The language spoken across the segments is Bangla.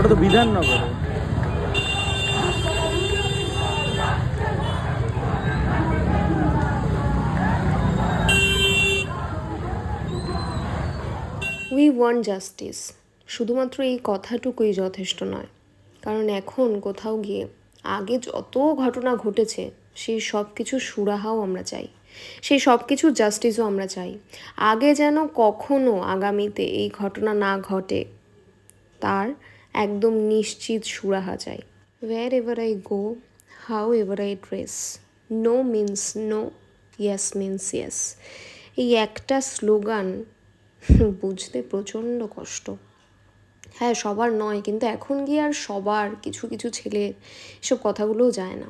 ওটা তো বিধাননগরে। উই ওয়ান্ট জাস্টিস শুধুমাত্র এই কথাটুকুই যথেষ্ট নয়। কারণ এখন কোথাও গিয়ে আগে যত ঘটনা ঘটেছে, সেই সব কিছু সুরাহাও আমরা চাই। সেই সব কিছু জাস্টিসও আমরা চাই। আগে যেন কখনো আগামীতে এই ঘটনা না ঘটে, তার একদম নিশ্চিত সুরাহা চাই। Wherever I go however I dress no means no yes means yes এই একটা স্লোগান বুঝতে প্রচণ্ড কষ্ট। হ্যাঁ সবার নয়, কিন্তু এখন গিয়ে আর সবার কিছু কিছু ছেলে এসব কথাগুলোও যায় না।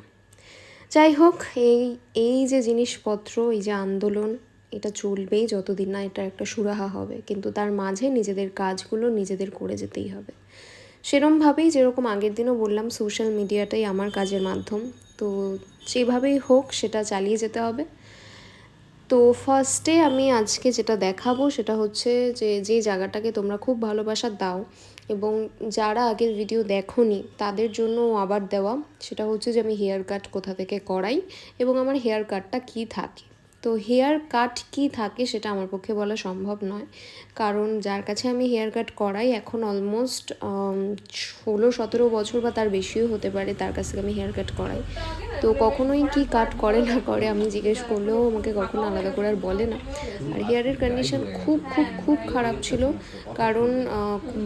যাই হোক, এই এই যে জিনিসপত্র, এই যে আন্দোলন, এটা চলবেই যতদিন না এটা একটা সুরাহা হবে। কিন্তু তার মাঝে নিজেদের কাজগুলো নিজেদের করে যেতেই হবে। সেরমভাবেই যেরকম আগের দিনও বললাম সোশ্যাল মিডিয়াটাই আমার কাজের মাধ্যম। তো যেভাবেই হোক, সেটা চালিয়ে যেতে হবে। তো ফার্স্টে আমি আজকে যেটা দেখাবো, সেটা হচ্ছে যে যে জায়গাটাকে তোমরা খুব ভালোবাসা দাও এবং যারা আগের ভিডিও দেখোনি, তাদের জন্য আবার দেওয়া। সেটা হচ্ছে যে, আমি হেয়ার কাট কোথা থেকে করাই এবং আমার হেয়ার কাটটা কী থাকে। তো হেয়ার কাট কী থাকে সেটা আমার পক্ষে বলা সম্ভব নয়। কারণ যার কাছে আমি হেয়ার কাট করাই, এখন অলমোস্ট ষোলো, সতেরো বছর বা তার বেশিও হতে পারে তার কাছ থেকে আমি হেয়ার কাট করাই। তো কখনোই কি কাট করে না করে আমি জিজ্ঞেস করলেও আমাকে কখনো আলাদা করে আর বলে না। আর হেয়ারের কন্ডিশন খুব খুব খুব খারাপ ছিল। কারণ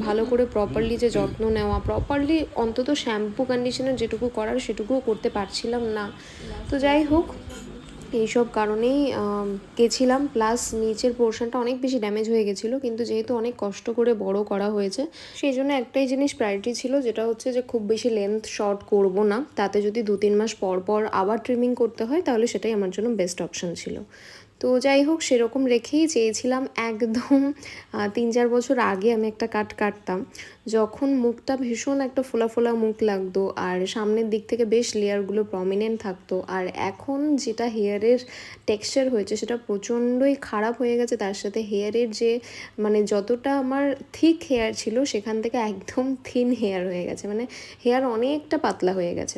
ভালো করে প্রপারলি যে যত্ন নেওয়া প্রপারলি অন্তত শ্যাম্পু কন্ডিশনার যেটুকু করার সেটুকুও করতে পারছিলাম না। তো যাই হোক এইসব কারণেই গেছিলাম। প্লাস নিচের পোর্শনটা অনেক বেশি ড্যামেজ হয়ে গেছিল। কিন্তু যেহেতু অনেক কষ্ট করে বড় করা হয়েছে, সেই জন্য একটাই জিনিস প্রায়োরিটি ছিল, যেটা হচ্ছে যে খুব বেশি লেন্থ শর্ট করব না। তাতে যদি দু তিন মাস পর পর আবার ট্রিমিং করতে হয়, তাহলে সেটাই আমার জন্য বেস্ট অপশন ছিল। তো যাই হোক, সেরকম রেখেই চেয়েছিলাম একদম তিন চার বছর আগে আমি একটা কাট কাটতাম। যখন মুখটা ভীষণ একটা ফোলা ফোলা মুখ লাগতো আর সামনের দিক থেকে বেশ লেয়ারগুলো প্রমিনেন্ট থাকতো আর এখন যেটা হেয়ারের টেক্সচার হয়েছে সেটা প্রচণ্ডই খারাপ হয়ে গেছে। তার সাথে হেয়ারের যে মানে যতটা আমার থিক হেয়ার ছিল সেখান থেকে একদম থিন হেয়ার হয়ে গেছে। মানে হেয়ার অনেকটা পাতলা হয়ে গেছে।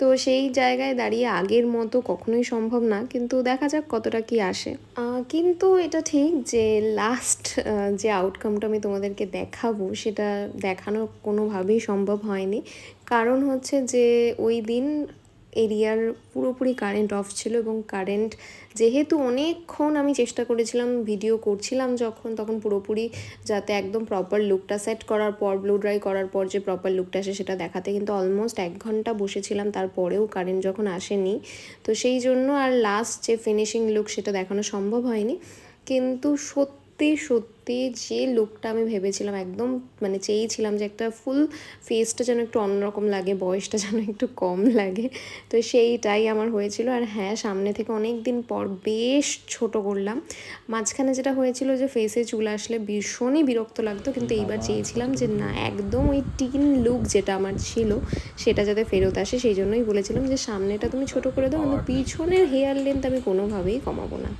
তো সেই জায়গায় দাঁড়িয়ে আগের মতো কখনোই সম্ভব না, কিন্তু দেখা যাক কতটা কি আসে। কিন্তু এটা ঠিক যে লাস্ট যে আউটকামটা আমি তোমাদেরকে দেখাবো, সেটা দেখানো কোনোভাবেই সম্ভব হয়নি। কারণ হচ্ছে যে ওই দিন এরিয়ার পুরোপুরি কারেন্ট অফ ছিল এবং কারেন্ট যেহেতু অনেকক্ষণ আমি চেষ্টা করেছিলাম ভিডিও করছিলাম যখন, তখন পুরোপুরি যাতে একদম প্রপার লুকটা সেট করার পর ব্লু ড্রাই করার পর যে প্রপার লুকটা আসে সেটা দেখাতে কিন্তু অলমোস্ট এক ঘণ্টা বসেছিলাম তারপরেও কারেন্ট যখন আসেনি। তো সেই জন্য আর লাস্ট যে ফিনিশিং লুক সেটা দেখানো সম্ভব হয়নি। কিন্তু সত্যি সত্যি সত্যি যে লুকটা আমি ভেবেছিলাম একদম মানে চেয়েছিলাম যে একটা ফুল ফেসটা যেন একটু অন্যরকম লাগে বয়সটা যেন একটু কম লাগে। তো সেইটাই আমার হয়েছিল। আর হ্যাঁ সামনে থেকে অনেক দিন পর বেশ ছোট করলাম। মাঝখানে যেটা হয়েছিল যে ফেসে চুল আসলে ভীষণই বিরক্ত লাগতো কিন্তু এইবার চেয়েছিলাম যে না একদম ওই টিন লুক যেটা আমার ছিল সেটা যাতে ফেরত আসে সেই জন্যই বলেছিলাম যে সামনেটা তুমি ছোট করে দাও কিন্তু পিছনের হেয়ার লেন্থ আমি কোনোভাবেই কমাবো না।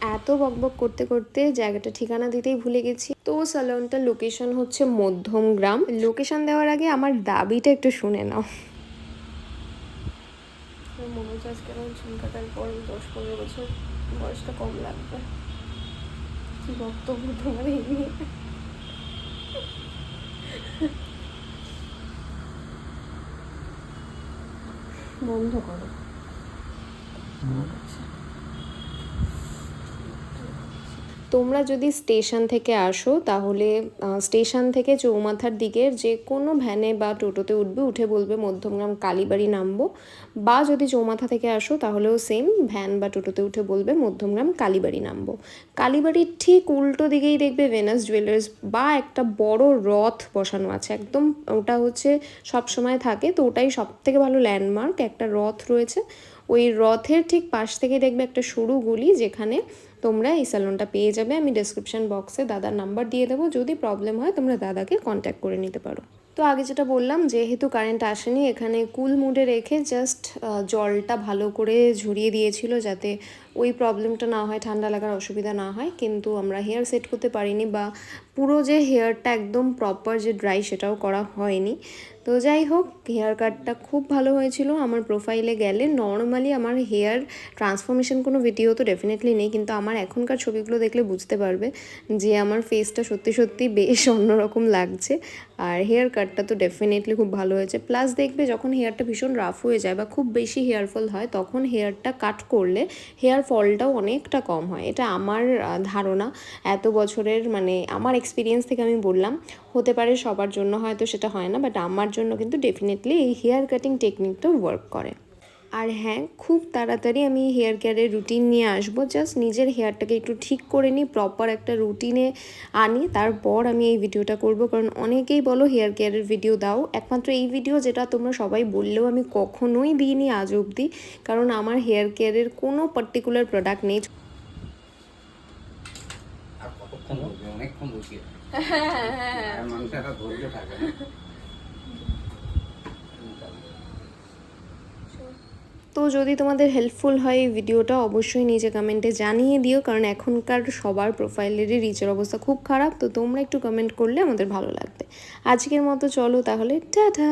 এত বকবক করতে করতে জায়গাটা ঠিকানা দিতেই ভুলে গেছি। তো স্যালনটার লোকেশন হচ্ছে মধ্যম গ্রাম। লোকেশন দেওয়ার আগে আমার দাবিটা একটু শুনে নাও। বছর বয়সটা কম লাগবে। বক্তব্য এই বন্ধ করো। তোমরা যদি স্টেশন থেকে আসো, তাহলে স্টেশন থেকে চৌমাথার দিকের যে কোনো ভ্যানে বা টোটোতে উঠবে, উঠে বলবে মধ্যমগ্রাম কালীবাড়ি নামবো। বা যদি চৌমাথা থেকে আসো, তাহলেও সেম ভ্যান বা টোটোতে উঠে বলবে মধ্যমগ্রাম কালীবাড়ি নামবো। কালীবাড়ির ঠিক উল্টো দিকেই দেখবে ভেনাস জুয়েলার্স বা একটা বড় রথ বসানো আছে। একদম ওটা হচ্ছে সব সময় থাকে, তো ওটাই সব থেকে ভালো ল্যান্ডমার্ক একটা রথ রয়েছে, ওই রথের ঠিক পাশ থেকে দেখবে একটা সরু গলি যেখানে তোমরা এই স্যালনটা পেয়ে যাবে। আমি ডেসক্রিপশন বক্সে দাদার নাম্বার দিয়ে দেবো। যদি প্রবলেম হয়, তোমরা দাদাকে কন্ট্যাক্ট করে নিতে পারো। তো আগে যেটা বললাম, যেহেতু কারেন্ট আসেনি, এখানে কুল মুডে রেখে জাস্ট জলটা ভালো করে ঝরিয়ে দিয়েছিল যাতে ওই প্রবলেমটা না হয়, ঠান্ডা লাগার অসুবিধা না হয়, কিন্তু আমরা হেয়ার সেট করতে পারিনি বা পুরো যে হেয়ারটা একদম প্রপার যে ড্রাই সেটাও করা হয়নি। তো যাই হোক, হেয়ার কাটটা খুব ভালো হয়েছিল, আমার প্রোফাইলে গেলে। নর্মালি আমার হেয়ার ট্রান্সফরমেশন কোনো ভিডিও তো ডেফিনেটলি নেই, কিন্তু আমার এখনকার ছবিগুলো দেখলে বুঝতে পারবে যে আমার ফেসটা সত্যি সত্যি বেশ অন্যরকম লাগছে। আর হেয়ার কাটটা তো ডেফিনেটলি খুব ভালো হয়েছে। প্লাস দেখবে যখন হেয়ারটা ভীষণ রাফ হয়ে যায় বা খুব বেশি হেয়ার ফল হয়, তখন হেয়ারটা কাট করলে, হেয়ার ফলটাও অনেকটা কম হয়। এটা আমার ধারণা। এত বছরের মানে আমার এক্সপিরিয়েন্স থেকে আমি বললাম, হতে পারে সবার জন্য হয়তো সেটা হয় না বাট আমার জন্য কিন্তু ডেফিনেটলি এই হেয়ার কাটিং টেকনিকটা ওয়ার্ক করে। আর হ্যাঁ খুব তাড়াতাড়ি আমি হেয়ার কেয়ারের রুটিন নিয়ে আসব। জাস্ট নিজের হেয়ারটাকে একটু ঠিক করে নিই প্রপার একটা রুটিনে আনি তারপর আমি এই ভিডিওটা করব। কারণ অনেকেই বলো হেয়ার কেয়ারের ভিডিও দাও। একমাত্র এই ভিডিও যেটা তোমরা সবাই বললেও আমি কখনোই দিইনি আজ অবধি। কারণ আমার হেয়ার কেয়ারের কোনো পার্টিকুলার প্রোডাক্ট নেই। অনেকক্ষণ বসিয়ে আর মানুষের একটা ধৈর্য থাকে না তো যদি তোমাদের হেল্পফুল হয় এই ভিডিওটা অবশ্যই নিজে কমেন্টে জানিয়ে দিও, কারণ এখনকার সবার প্রোফাইলেরই রিচের অবস্থা খুব খারাপ, তো তোমরা একটু কমেন্ট করলে আমাদের ভালো লাগবে। আজকের মতো চলো তাহলে, টাটা!